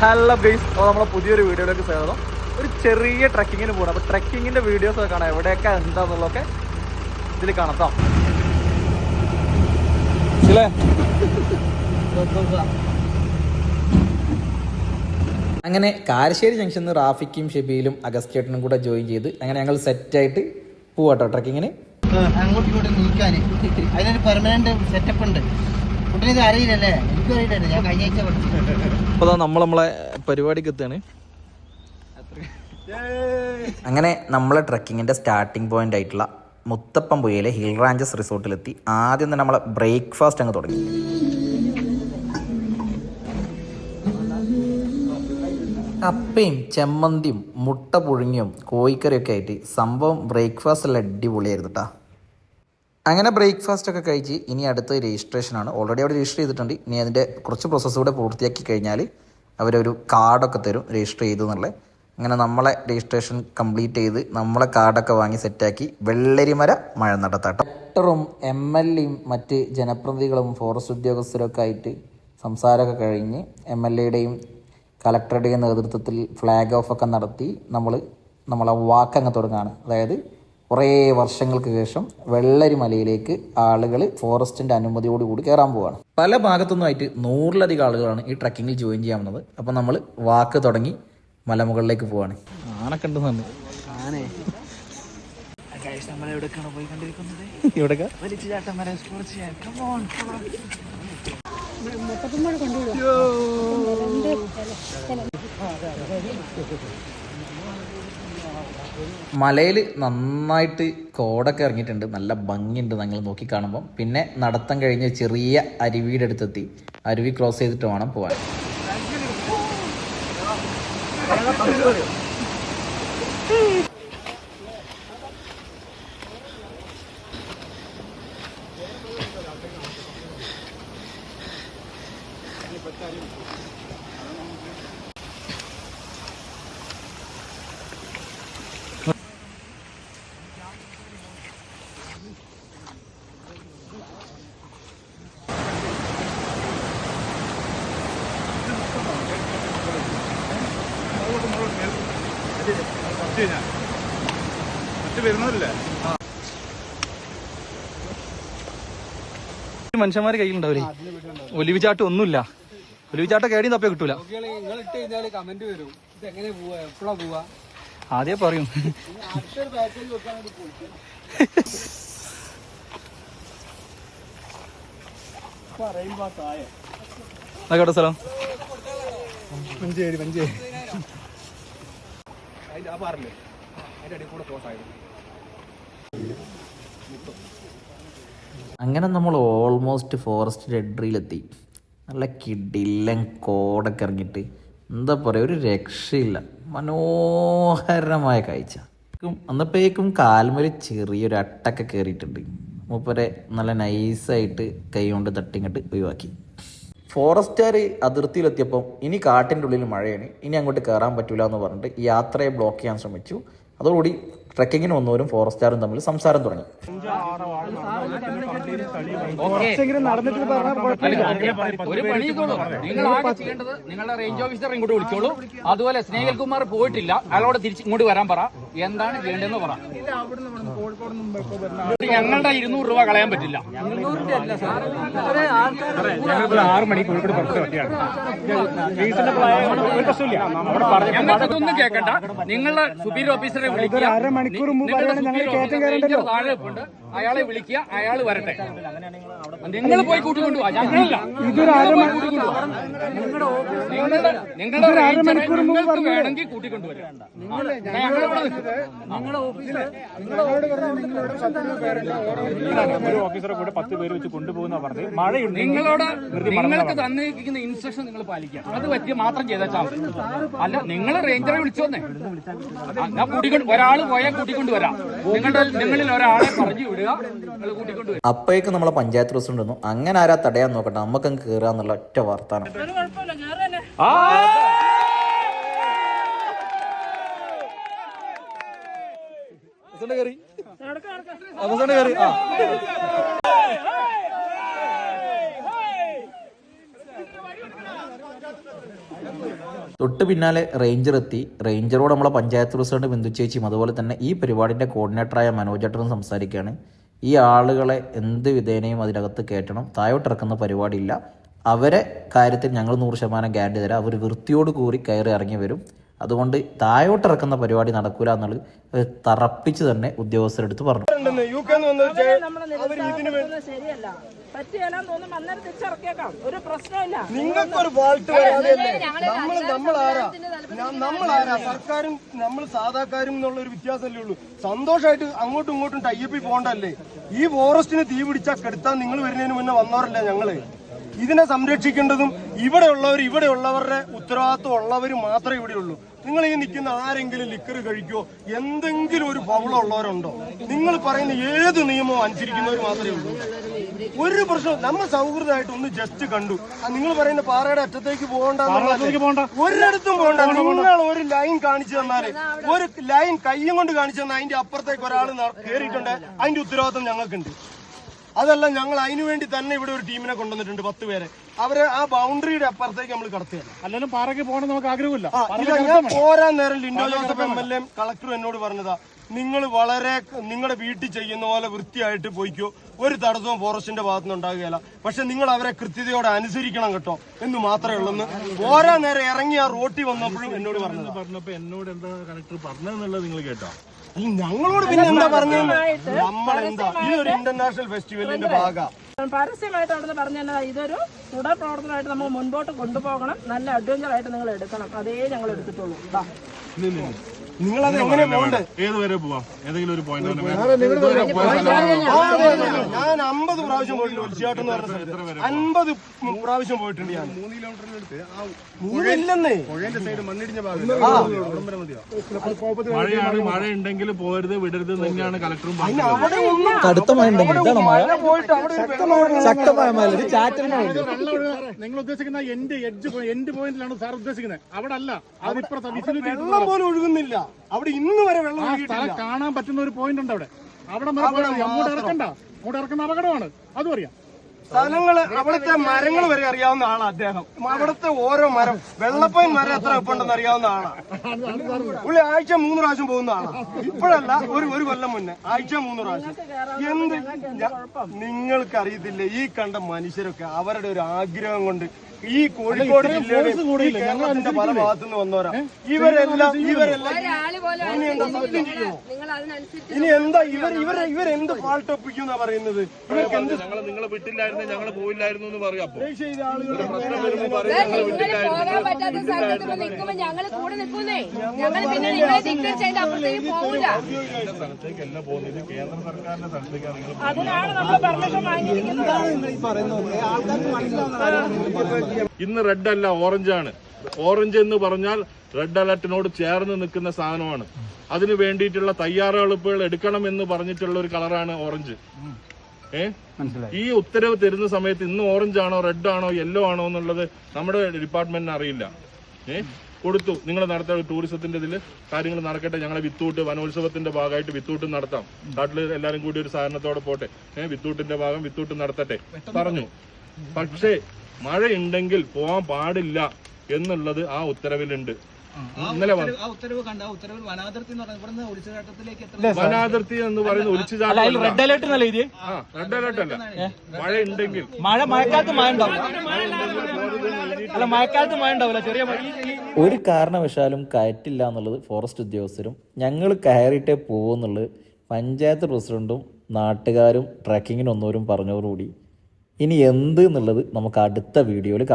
Hello guys അപ്പോൾ നമ്മളെ പുതിയൊരു വീഡിയോയിലേക്ക് സ്വാഗതം. ഒരു ചെറിയ ട്രക്കിങ്ങിന് പോകണം അപ്പോൾ ട്രക്കിങ്ങിന്റെ വീഡിയോസ് ഒക്കെ കാണാം എവിടെയൊക്കെ എന്താന്നുള്ളതൊക്കെ ഇതിൽ കാണത്താം അങ്ങനെ കാരശ്ശേരി ജംഗ്ഷനിൽ റാഫിക്കും ഷെബിയിലും അഗസ്റ്റേട്ടനും കൂടെ ജോയിൻ ചെയ്ത് അങ്ങനെ ഞങ്ങൾ സെറ്റ് ആയിട്ട് പോവാട്ടോ ട്രക്കിങ്ങിന് അങ്ങോട്ടും ഇങ്ങോട്ടും നീക്കാൻ അതിനൊരു പെർമനന്റ് സെറ്റപ്പ് ഉണ്ട്. അറിയില്ലല്ലേ? എനിക്കും ഞാൻ കഴിഞ്ഞ ആഴ്ച അപ്പോൾ നമ്മൾ നമ്മളെ പരിപാടിക്ക് എത്തുകയാണ് അങ്ങനെ നമ്മളെ ട്രക്കിങ്ങിന്റെ സ്റ്റാർട്ടിംഗ് പോയിന്റ് ആയിട്ടുള്ള മുത്തപ്പം പുയയിലെ ഹിൽ റാഞ്ചസ് റിസോർട്ടിലെത്തി. ആദ്യം തന്നെ നമ്മളെ ബ്രേക്ക്ഫാസ്റ്റ് അങ്ങ് തുടങ്ങി. കപ്പയും ചെമ്മന്തിയും മുട്ട പുഴുങ്ങിയും കോഴിക്കറിയൊക്കെ ആയിട്ട് സംഭവം ബ്രേക്ക്ഫാസ്റ്റ് എല്ലാം അടിപൊളിയായിരുന്നു കേട്ടോ അങ്ങനെ ബ്രേക്ക്ഫാസ്റ്റ് ഒക്കെ കഴിച്ച് ഇനി അടുത്ത രജിസ്ട്രേഷനാണ്. ഓൾറെഡി അവിടെ രജിസ്റ്റർ ചെയ്തിട്ടുണ്ട്. ഇനി അതിന്റെ കുറച്ച് പ്രോസസ്സ് കൂടെ പൂർത്തിയാക്കി കഴിഞ്ഞാൽ അവരൊരു കാർഡൊക്കെ തരും രജിസ്റ്റർ ചെയ്തു എന്നുള്ളത് അങ്ങനെ നമ്മളെ രജിസ്ട്രേഷൻ കംപ്ലീറ്റ് ചെയ്ത് നമ്മളെ കാർഡൊക്കെ വാങ്ങി സെറ്റാക്കി വെള്ളരിമര മഴ നടത്താട്ടം. ഡോക്ടറും എം എൽ എയും മറ്റ് ജനപ്രതിനിധികളും ഫോറസ്റ്റ് ഉദ്യോഗസ്ഥരൊക്കെ ആയിട്ട് സംസാരമൊക്കെ കഴിഞ്ഞ് എം എൽ എയുടെയും കലക്ടറുടെയും നേതൃത്വത്തിൽ ഫ്ലാഗ് ഓഫ് ഒക്കെ നടത്തി നമ്മൾ നമ്മളെ വാക്കങ്ങ് തുടങ്ങുകയാണ് അതായത് കുറേ വർഷങ്ങൾക്ക് ശേഷം വെള്ളരി മലയിലേക്ക് ആളുകൾ ഫോറസ്റ്റിന്റെ അനുമതിയോടുകൂടി കയറാൻ പോവുകയാണ് പല ഭാഗത്തുനിന്നുമായിട്ട് നൂറിലധികം ആളുകളാണ് ഈ ട്രക്കിങ്ങിൽ ജോയിൻ ചെയ്യാൻ വന്നത് അപ്പം നമ്മൾ വാക്ക് തുടങ്ങി മലമുകളിലേക്ക് പോവാണ്. ആനൊക്കെ ഉണ്ട് പറഞ്ഞു മലയിൽ നന്നായിട്ട് കോടൊക്കെ ഇറങ്ങിയിട്ടുണ്ട്. നല്ല ഭംഗിയുണ്ട് നിങ്ങൾ നോക്കി കാണുമ്പോൾ പിന്നെ നടത്തം കഴിഞ്ഞ് ചെറിയ അരുവിയുടെ അടുത്തെത്തി അരുവി ക്രോസ് ചെയ്തിട്ട് വേണം പോകാൻ മനുഷ്യന്മാർ കയ്യിലുണ്ടാവില്ലേ ഒലിവിചാട്ടം ഒന്നുമില്ല. ഒലിവിചാട്ടം കേടി തപ്പേ കിട്ടൂല. ആദ്യ പറയും. കേട്ടോ സ്ഥലം? മഞ്ചേരി മഞ്ചേരി. അതിന്റെ ആ എപ്പോഴാ അതിന്റെ അടിയിൽ പറയും ക്ലോസ് പാക്കേജ് വെക്കാൻ വേണ്ടി പോയിട്ട് അതൊക്കെ സ്ഥലം മഞ്ചേരി മഞ്ചേരി അങ്ങനെ നമ്മൾ ഓൾമോസ്റ്റ് ഫോറസ്റ്റ് ഡെഡ്രിയിലെത്തി നല്ല കിടിലൻ കോടൊക്കെ ഇറങ്ങിയിട്ട്. എന്താ പറയുക ഒരു രക്ഷയില്ല. മനോഹരമായ കാഴ്ച. അന്നപ്പോഴേക്കും കാൽമൊരു ചെറിയൊരു അട്ടൊക്കെ കയറിയിട്ടുണ്ട് മൂപ്പരെ നല്ല നൈസായിട്ട് കൈ കൊണ്ട് തട്ടിങ്ങോട്ട് ഒഴിവാക്കി. ഫോറസ്റ്റുകാർ അതിർത്തിയിലെത്തിയപ്പം ഇനി കാട്ടിന്റെ ഉള്ളിൽ മഴയാണ്. ഇനി അങ്ങോട്ട് കയറാൻ പറ്റില്ല എന്ന് പറഞ്ഞിട്ട് യാത്രയെ ബ്ലോക്ക് ചെയ്യാൻ ശ്രമിച്ചു. അതോടുകൂടി ട്രെക്കിങ്ങിന് വന്നവരും ഫോറസ്റ്റുകാരും തമ്മിൽ സംസാരം തുടങ്ങി. ഒരു പണി നിങ്ങൾ ആകെ ചെയ്യേണ്ടത് നിങ്ങളുടെ റേഞ്ച് ഓഫീസറെ ഇങ്ങോട്ട് വിളിച്ചോളൂ. അതുപോലെ സ്നേഹിൽകുമാർ പോയിട്ടില്ല. അയാളോട് തിരിച്ച് ഇങ്ങോട്ട് വരാൻ പറ. എന്താണ് ചെയ്യേണ്ടതെന്ന് പറ. ഞങ്ങളുടെ ഇരുന്നൂറ് രൂപ കളയാൻ പറ്റില്ല. ആറ് മണിക്ക് കോഴിക്കോട് ഞങ്ങൾക്കൊന്നും കേൾക്കണ്ട. നിങ്ങളുടെ സുബീർ ഓഫീസറെ വിളിക്കുക. അരമണിക്കൂർ മുമ്പ് ഞങ്ങൾ കയറ്റം കയറണ്ടല്ലോ. അയാളെ വിളിക്കുക അയാൾ വരട്ടെ. നിങ്ങൾ പോയി ഞങ്ങളല്ല കൂട്ടിക്കൊണ്ടുപോവാ. നിങ്ങളുടെ നിങ്ങൾക്ക് വേണമെങ്കിൽ കൂട്ടിക്കൊണ്ടുവരും. ഞങ്ങളിവിടെ ഒരു ഓഫീസറെ കൂടെ പത്ത് പേര് വെച്ച് കൊണ്ടുപോകുന്ന പറഞ്ഞത് മഴയുണ്ട്. നിങ്ങളോട് നിങ്ങൾക്ക് തന്നിരിക്കുന്ന ഇൻസ്ട്രക്ഷൻ നിങ്ങൾ പാലിക്കുക. അത് പറ്റി മാത്രം ചെയ്താൽ മതി അല്ല നിങ്ങൾ റേഞ്ചറെ വിളിച്ചോന്നേ ഞാൻ കൂട്ടിക്കൊണ്ട് ഒരാൾ പോയാൽ കൂട്ടിക്കൊണ്ടുവരാം. നിങ്ങളുടെ നിങ്ങളിൽ ഒരാളെ പറഞ്ഞു വിടുക അപ്പോഴേക്കും നമ്മളെ പഞ്ചായത്ത് പ്രസിഡന്റ് വന്നു. അങ്ങനെ ആരാ തടയാൻ നോക്കട്ടെ? നമുക്കങ്ങ് കയറുക എന്നുള്ള ഒറ്റ വാർത്താനം കയറി അവസാനം കയറി ആ. തൊട്ട് പിന്നാലെ റേഞ്ചർ എത്തി. റേഞ്ചറോട് നമ്മളെ പഞ്ചായത്ത് പ്രസിഡന്റ് ബിന്ദു ചേച്ചിയും അതുപോലെ തന്നെ ഈ പരിപാടിന്റെ കോർഡിനേറ്ററായ മനോജേട്ടനും സംസാരിക്കുകയാണ്. ഈ ആളുകളെ എന്ത് വിധേനയും അതിനകത്ത് കയറ്റണം താഴോട്ടിറക്കുന്ന പരിപാടിയില്ല. അവരെ കാര്യത്തിൽ ഞങ്ങൾ നൂറ് ശതമാനം ഗ്യാരണ്ടി തരാം. അവർ വൃത്തിയോട് കൂടി കയറി ഇറങ്ങി വരും. അതുകൊണ്ട് താഴോട്ടിറക്കുന്ന പരിപാടി നടക്കൂല എന്നുള്ളത് തറപ്പിച്ച് തന്നെ ഉദ്യോഗസ്ഥരെടുത്ത് പറഞ്ഞു. അന്നേരം തിരിച്ചിറക്കിയേക്കാം. ഒരു പ്രശ്നമില്ല. നിങ്ങൾക്കൊരു വാൾട്ട് വരാതെയല്ലേ നമ്മൾ നമ്മൾ ആരാ നമ്മൾ ആരാ സർക്കാരും നമ്മൾ സാധാക്കാരും എന്നുള്ള ഒരു വ്യത്യാസമല്ലേ ഉള്ളൂ. സന്തോഷമായിട്ട് അങ്ങോട്ടും ഇങ്ങോട്ടും ടൈപ്പിൽ പോകണ്ടല്ലേ? ഈ ഫോറസ്റ്റിന് തീ പിടിച്ചാൽ കെടുത്താൻ നിങ്ങൾ വരുന്നതിന് മുന്നേ വന്നവരല്ല ഞങ്ങൾ? ഇതിനെ സംരക്ഷിക്കേണ്ടതും ഇവിടെയുള്ളവർ ഇവിടെയുള്ളവരുടെ ഉത്തരവാദിത്വം ഉള്ളവർ മാത്രമേ ഇവിടെയുള്ളൂ. നിങ്ങൾ ഈ നിൽക്കുന്ന ആരെങ്കിലും ലിക്കർ കഴിക്കോ? എന്തെങ്കിലും ഒരു പവളം ഉള്ളവരുണ്ടോ? നിങ്ങൾ പറയുന്ന ഏത് നിയമവും അനുസരിക്കുന്നവർ മാത്രമേ ഉള്ളൂ. ഒരു പ്രശ്നം നമ്മൾ സൗഹൃദമായിട്ട് ഒന്ന് ജസ്റ്റ് കണ്ടു. നിങ്ങൾ പറയുന്ന പാറയുടെ അറ്റത്തേക്ക് പോകണ്ട ഒരിടത്തും പോകണ്ട. നിങ്ങൾ ഒരു ലൈൻ കാണിച്ചു തന്നാൽ ഒരു ലൈൻ കയ്യും കൊണ്ട് കാണിച്ചു തന്നാൽ അതിന്റെ അപ്പുറത്തേക്ക് ഒരാൾ കയറിയിട്ടുണ്ട് അതിന്റെ ഉത്തരവാദിത്വം ഞങ്ങൾക്കുണ്ട്. അതല്ല ഞങ്ങൾ അതിനു വേണ്ടി തന്നെ ഇവിടെ ഒരു ടീമിനെ കൊണ്ടുവന്നിട്ടുണ്ട് പത്ത് പേരെ. അവരെ ആ ബൗണ്ടറിയുടെ അപ്പുറത്തേക്ക് നമ്മൾ കടത്തുകയാണ് അല്ലെങ്കിലും പാറയ്ക്ക് പോകണം നമുക്ക് ആഗ്രഹമില്ല. ഞാൻ പോരാൻ നേരം Linto Joseph M L A collector എന്നോട് പറഞ്ഞതാ. നിങ്ങൾ വളരെ നിങ്ങളുടെ വീട്ടിൽ ചെയ്യുന്ന പോലെ വൃത്തിയായിട്ട് പോയിക്കോ. ഒരു തടസ്സവും ഫോറസ്റ്റിന്റെ ഭാഗത്തുനിന്ന് ഉണ്ടാകുകയില്ല. പക്ഷെ നിങ്ങൾ അവരെ കൃത്യതയോടെ അനുസരിക്കണം കേട്ടോ എന്ന് മാത്രമേ ഉള്ളൂ ഓരോ നേരം ഇറങ്ങി ആ റോട്ടി വന്നപ്പോഴും എന്നോട് പറഞ്ഞു പറഞ്ഞപ്പോ എന്നോട് എന്താ കണക്ടർ പറഞ്ഞതെന്നുള്ളത് നിങ്ങൾ കേട്ടോ? ഞങ്ങളോട് പിന്നെ എന്താ പറഞ്ഞത്? നമ്മളെന്താ? ഒരു ഇന്റർനാഷണൽ ഫെസ്റ്റിവലിന്റെ ഭാഗമാണ് പരസ്യമായിട്ട് അവിടുന്ന് പറഞ്ഞാൽ ഇതൊരു തുടർ പ്രവർത്തനമായിട്ട് നമ്മൾ മുൻപോട്ട് കൊണ്ടുപോകണം. നല്ല അഡ്വഞ്ചർ ആയിട്ട് നിങ്ങൾ എടുക്കണം. അതേ ഞങ്ങൾ എടുത്തിട്ടുള്ളൂ. നിങ്ങളത് എങ്ങനെ പോകണ്ടേ? ഏത് വരെ പോവാം? ഏതെങ്കിലും ഒരു പോയിന്റ്. ഞാൻ അമ്പത് പ്രാവശ്യം പോയിട്ടുണ്ട്. ഒലിച്ചാട്ടം എന്ന് പറഞ്ഞ സ്ഥലത്ത്. അൻപത് പ്രാവശ്യം പോയിട്ടുണ്ട് ഞാൻ. മൂന്ന് കിലോമീറ്ററിനടുത്ത് മൂന്നില്ലെന്നേ. മഴയാണ് മഴ ഉണ്ടെങ്കിൽ പോരുത് വിടരുത് തന്നെയാണ് കലക്ടറും പറഞ്ഞത്. അവിടെ ഒന്നും കടുത്ത മഴ ഇതാണ് മഴ? മഴ പോയിട്ട് അവിടെ ഒരു ശക്തമായ മഴ. ചാറ്റൽ മഴ. നിങ്ങൾ ഉദ്ദേശിക്കുന്ന എൻഡ് എഡ്ജ് എൻഡ് പോയിന്റിലാണ് സാർ ഉദ്ദേശിക്കുന്നത്. അവിടെ അല്ല. അതിപ്പുറത്തെ വെള്ളം പോലും ഒഴുകുന്നില്ല. അവിടെ ഇന്ന് വരെ വെള്ളം ഒഴുകിയിട്ടില്ല. കാണാൻ പറ്റുന്ന ഒരു പോയിന്റ് ഉണ്ട് അവിടെ. അവിടെ അങ്ങോട്ട് ഇറക്കണ്ട. അങ്ങോട്ട് ഇറക്കുന്ന അപകടമാണ്. അതും അറിയാം. സ്ഥലങ്ങൾ അവിടുത്തെ മരങ്ങൾ വരെ അറിയാവുന്ന ആളാ അദ്ദേഹം. അവിടുത്തെ ഓരോ മരം വെള്ളപ്പയൻ മരം എത്ര ഉപ്പുണ്ടെന്ന് അറിയാവുന്ന ആളാ. പുള്ളി ആഴ്ച മൂന്ന് പ്രാവശ്യം പോകുന്ന ആളാ. ഇപ്പോഴല്ല ഒരു ഒരു കൊല്ലം മുന്നേ ആഴ്ച മൂന്ന് പ്രാവശ്യം. എന്ത് നിങ്ങൾക്ക് നിങ്ങൾക്കറിയത്തില്ലേ ഈ കണ്ട മനുഷ്യരൊക്കെ അവരുടെ ഒരു ആഗ്രഹം കൊണ്ട് ഈ കോഴിക്കോട് ജില്ലയുടെ കേരളത്തിന്റെ പല ഭാഗത്തുനിന്ന് വന്നവരാ. ഇവരെല്ലാം ഇവരെല്ലാം സത്യം ചെയ്യുമോ ഇനി എന്താ ഇവർ ഇവർ ഇവർ എന്ത് ഫാൾട്ട് ഒപ്പിക്കുന്ന പറയുന്നത്? ഇവർക്ക് എന്ത് ഞങ്ങൾ നിങ്ങളെ വിട്ടില്ലായിരുന്നു ഞങ്ങൾ പോയില്ലായിരുന്നു എന്ന് പറയാം പോകാൻ പറ്റാത്ത നിൽക്കുമ്പോ ഞങ്ങൾ കൂടെ നിൽക്കുന്നേ. ഞങ്ങൾ പിന്നെ നിങ്ങളെ അപ്പുറത്തേക്ക് സ്ഥലത്തേക്കല്ല പോകുന്നത് കേന്ദ്ര സർക്കാരിന്റെ സ്ഥലത്തേക്കാണ് നിങ്ങൾ അതിനാണ് നമ്മൾ പെർമിഷൻ വാങ്ങിയിരിക്കുന്നത്. ഇന്ന് റെഡ് അല്ല ഓറഞ്ച് ആണ്. ഓറഞ്ച് എന്ന് പറഞ്ഞാൽ റെഡ് അലർട്ടിനോട് ചേർന്ന് നിൽക്കുന്ന സാധനമാണ്. അതിന് വേണ്ടിയിട്ടുള്ള തയ്യാറെടുപ്പുകൾ എടുക്കണം എന്ന് പറഞ്ഞിട്ടുള്ള ഒരു കളറാണ് ഓറഞ്ച്. ഏ? ഈ ഉത്തരവ് തരുന്ന സമയത്ത് ഇന്ന് ഓറഞ്ച് ആണോ റെഡ് ആണോ യെല്ലോ ആണോ എന്നുള്ളത് നമ്മുടെ ഡിപ്പാർട്ട്മെന്റിന് അറിയില്ല. ഏ? കൊടുത്തു. നിങ്ങൾ നടത്ത ടൂറിസത്തിന്റെ ഇതിൽ കാര്യങ്ങൾ നടക്കട്ടെ. ഞങ്ങളെ വിത്തൂട്ട് വനോത്സവത്തിന്റെ ഭാഗമായിട്ട് വിത്തൂട്ട് നടത്താം. നാട്ടിൽ എല്ലാവരും കൂടി ഒരു സഹകരണത്തോടെ പോട്ടെ. ഏഹ് വിത്തൂട്ടിന്റെ ഭാഗം വിത്തൂട്ട് നടത്തട്ടെ. പറഞ്ഞു. പക്ഷേ മഴയുണ്ടെങ്കിൽ പോവാൻ പാടില്ല. എന്നുള്ളത് ആ ഉത്തരവിലുണ്ട്. ഇന്നലെ വനാതിർത്തി എന്ന് പറയുന്നത് ഒളിച്ചുചാട്ടം റെഡ് അലേർട്ട് എന്നല്ല റെഡ് അലർട്ട് അല്ല. മഴ ഉണ്ടെങ്കിൽ. മഴ മഴക്കാലത്ത് മഴ ഉണ്ടാവില്ല അല്ല മഴക്കാലത്ത് മഴ ഉണ്ടാവില്ല ചെറിയ ഒരു കാരണവശാലും കയറ്റില്ല എന്നുള്ളത് ഫോറസ്റ്റ് ഉദ്യോഗസ്ഥരും ഞങ്ങൾ കയറിയിട്ടേ പോകുന്നുള്ളത് പഞ്ചായത്ത് പ്രസിഡന്റും നാട്ടുകാരും ട്രക്കിങ്ങിനൊന്നോരും പറഞ്ഞതോടുകൂടി ഇനി എന്ത് എന്നുള്ളത് നമുക്ക് അടുത്ത വീഡിയോയിൽ കാണാം.